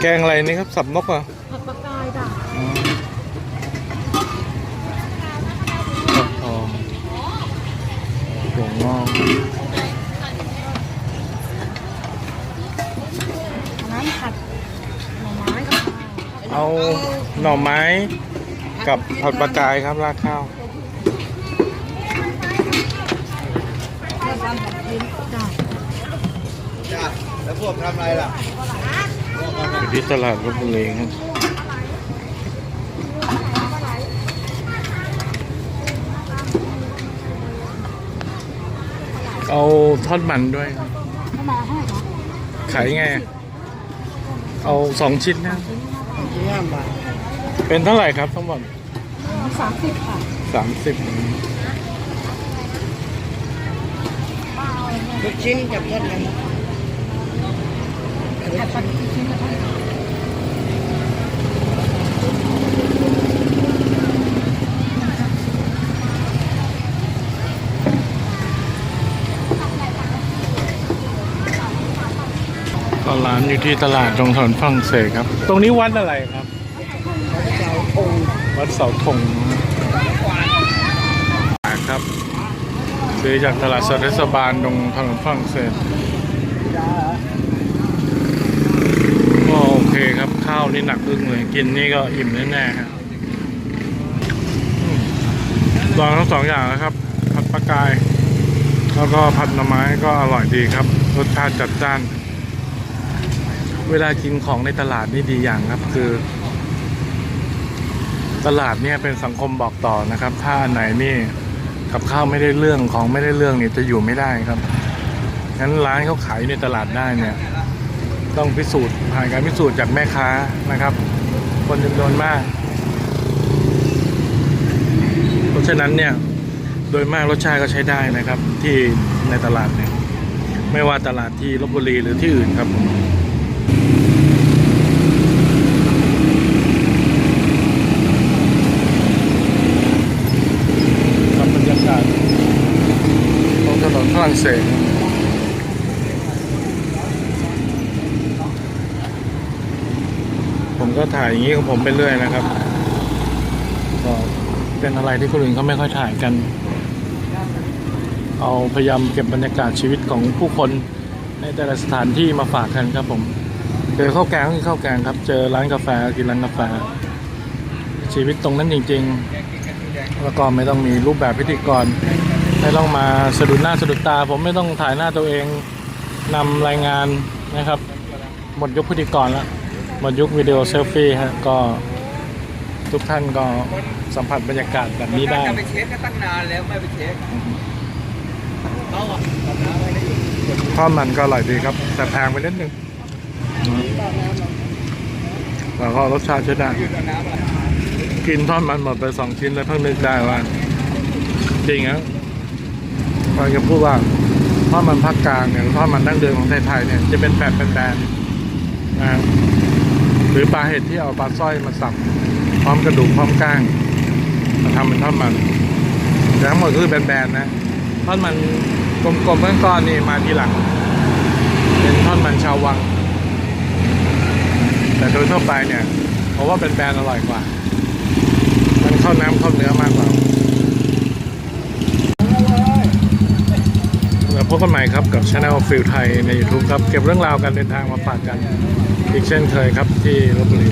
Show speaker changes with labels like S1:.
S1: แกงอะไรนี่ครับสับนกเหรอะ
S2: ผัดปลากายจ้ะ
S1: ครับอ๋อถั่วงอก
S2: น้ำผัดหน่อไม้กับข้าว
S1: เอาหน่อไม้กับผัดปลากายครับราดข้าว
S2: จ้ะ
S3: จ้ะแล้วพวกทำอะไรล่ะ
S1: อยู่ที่ตลาดลบบุรีครับเอาทอดมันด้วยครับ
S2: เข้ามาให้เหรอ
S1: ขายไง เอาสองชิ้นนะ
S3: ยี่ห้าบาท
S1: เป็นเท่าไหร่ครับทั้งหมด
S2: สามสิบค่ะ
S1: สามสิบ
S3: ลูกชิ้นกับทอดมัน
S2: ผัดปลาชิ้นละเท่าไหร่
S1: ก็ร้านอยู่ที่ตลาดตรงถนนฝรั่งเศสครับ ตรงนี้วัดอะไรครับ
S3: เราคง
S1: วัดเสาธงครับซื้อจากตลาดสดเทศบาลตรงถนนฝรั่งเศส
S3: จ้า
S1: ก็โอเคครับข้าว นี่หนักอึ้งเลย กินนี่ก็อิ่มแน่ๆครับลองทั้งสองอย่างนะครับ ผัดปลากาย แล้วก็ผัดหน่อไม้ก็อร่อยดีครับ รสชาติจัดจ้าน เวลากินของในตลาดนี่ดีอย่างครับ คือ ตลาดเนี่ยเป็นสังคมบอกต่อนะครับ ถ้าอันไหนนี่กับข้าวไม่ได้เรื่องของไม่ได้เรื่องนี่จะอยู่ไม่ได้ครับงั้นร้านเขาขายในตลาดได้เนี่ย ต้องพิสูจน์ผ่านการพิสูจน์จากแม่ค้านะครับ คนจำนวนมาก เพราะฉะนั้นเนี่ยโดยมากรสชาติก็ใช้ได้นะครับที่ในตลาดเนี่ยไม่ว่าตลาดที่ลบบุรีหรือที่อื่นครับกับบรรยากาศตรงถนนฝรั่งเศส ผม ก็ถ่ายอย่างนี้ของผมไปเรื่อยนะครับก็เป็นอะไรที่คนอื่นเขาไม่ค่อยถ่ายกัน เอาพยายามเก็บบรรยากาศชีวิตของผู้คนในแต่ละสถานที่มาฝากกันครับผมเจอข้าวแกงก็กินข้าวแกงครับ เจอร้านกาแฟกินร้านกาแฟ ชีวิตตรงนั้นจริง ๆ แล้วก็ไม่ต้องมีรูปแบบพิธีกร ไม่ต้องมาสะดุดหน้าสะดุดตา ผมไม่ต้องถ่ายหน้าตัวเองนำรายงานนะครับ หมดยุคพิธีกรแล้ว มดยุควิดีโอเซลฟี่ฮะก็ทุกท่านก็สัมผัสบรรยากาศแบบนี้ได้
S3: จะไปเช็คก็ตั้งนานแล้วไม่ไปเช็คเขาอะทำน้ำไว้ได้อยู่
S1: ทอดมันก็อร่อยดีครับ แต่แพงไปนิดนึงแล้วก็รสชาติใช้ได้
S3: อยู่กับน้ำอะไร
S1: กินทอดมันหมดไปสองชิ้นเลยเพิ่งนึกได้ว่าจริงครับเราจะพูดว่าทอดมันภาคกลางเนี่ยทอดมันดั้งเดิมของไทยๆเนี่ยจะเป็นแบบเป็นแบนๆนะครับ หรือปลาเห็ดที่เอาปลาสร้อยมาสับพร้อมกระดูกพร้อมก้างมาทำเป็นทอดมันแต่ทั้งหมดคือแบนๆนะทอดมันกลมๆก้อนนี่มาทีหลัง เป็นทอดมันชาววัง แต่โดยทั่วไปเนี่ยผมว่าเป็นแบนอร่อยกว่า มันเข้าน้ำเข้าเนื้อมากกว่าแล้ว พบกันใหม่ครับกับช anel ฟิลไทยใน YouTube ครับ เก็บเรื่องราวการเดินทางมาฝากกัน อีกเช่นเคยครับที่ลบบุรี